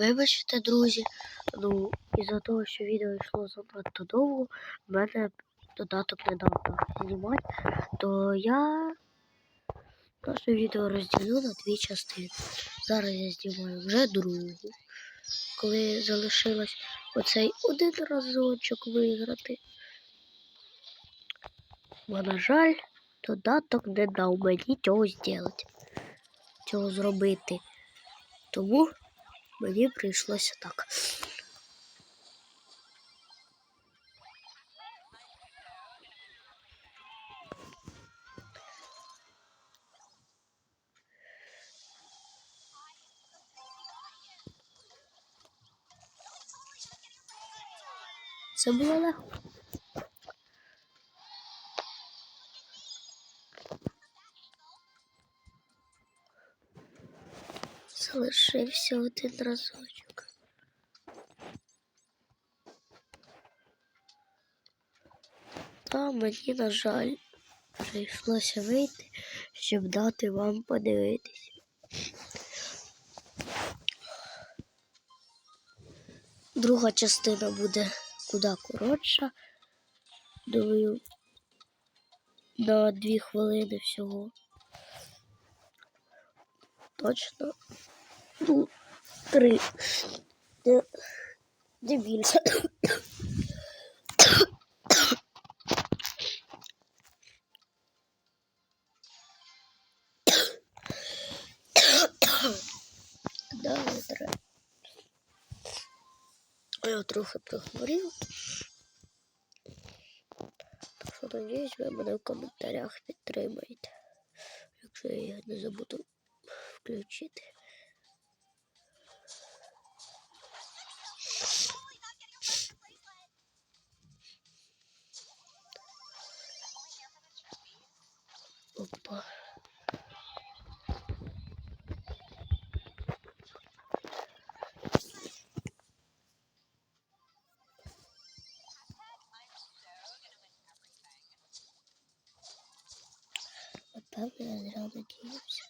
Вибачте, друзі, ну, із-за того, що відео йшло занадто довго, в мене додаток не дав знімати, то я наше відео розділю на дві частини. Зараз я знімаю вже другу, коли залишилось оцей один разочок виграти. Бо, на жаль, додаток не дав мені цього зробити, цього зробити. Тому мені прийшлося так. Це було. Залишився один разочок. Та мені, на жаль, прийшлося вийти, щоб дати вам подивитись. Друга частина буде куди коротша. Думаю, на дві хвилини всього. Точно. Ну, три. Не більше. Да, треба. Я трохи прихворів. Так що надіюсь, ви мене в коментарях підтримаєте. Якщо я не забуду включити. Hoppa. Bakalım yanlarındaki hepsi.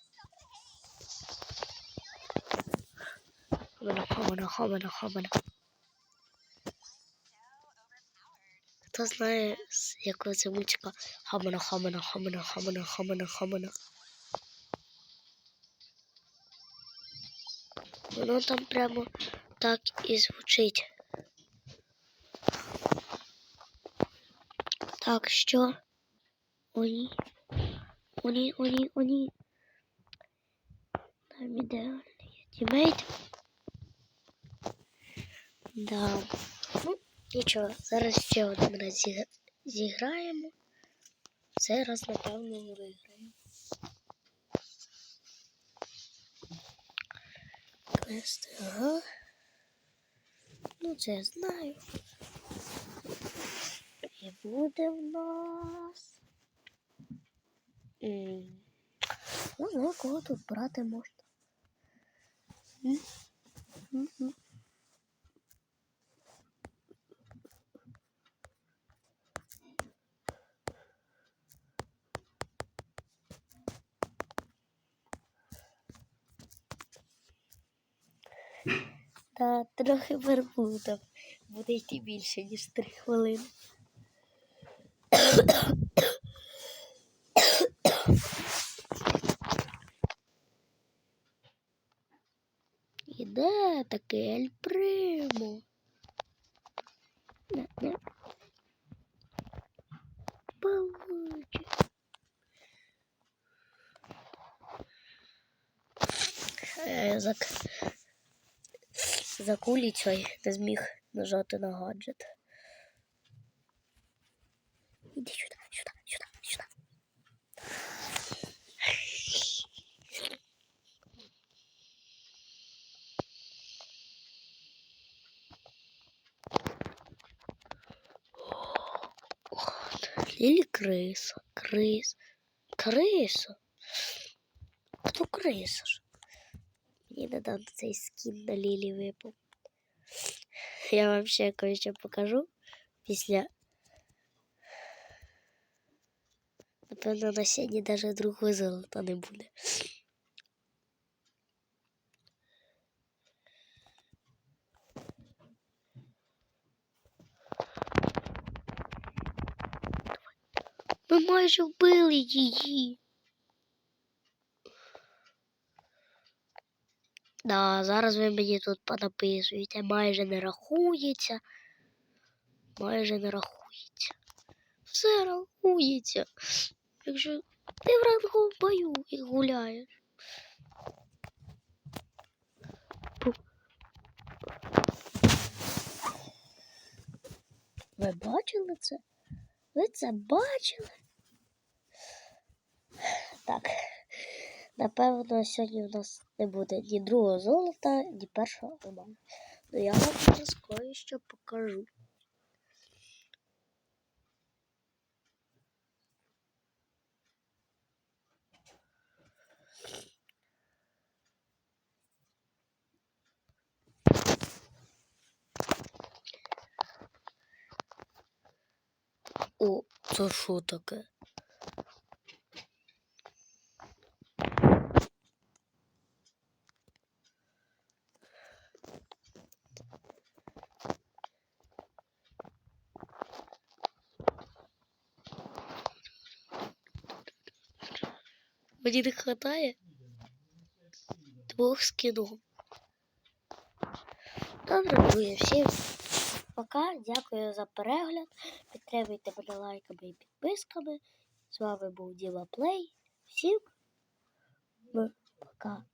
Hamana hamana hamana hamana. Хто знає, з якого це мультика Хобана, хобана, хобана, хобана, хобана, хобана. Воно там прямо так і звучить. Так, що? О, ні. О, ні, о, ні, о, ні. Там іде тімейт. Да. Ну, нічого, зараз ще один раз зіг- зіграємо. Цей раз, напевно, виграємо. Квести, ага. Ну, це я знаю. І буде в нас. М, Ну, кого тут брати можна. М? Та трохи верблюдом. Буде йти більше, ніж три хвилини. Іде таке Ель Примо. Получи. Е, Зак... За кулицею не зміг нажати на гаджет. Іди сюди, сюди, сюди, сюди. Лілі криса, крис, криса. Хто криса ж? Мені на цей скін на Лілі випав. Я вообще кое-что покажу після. Напевно, на сьогодні навіть другого золота не буде. Ну, мы майже вбили її. Да, зараз ви мені тут понаписуєте, майже не рахується. Майже не рахується. Все рахується. Якщо ти в ранговому бою і гуляєш. Ви бачили це? Ви це бачили? Так. Напевно, сьогодні в нас не буде ні другого золота, ні першого роману. Ну я вам зараз кое-що покажу. О, це що таке? Мені не хватає двох скінов. Добре, друзі, всім пока. Дякую за перегляд. Підтримуйте мене лайками і підписками. З вами був Діва Плей. Всім пока.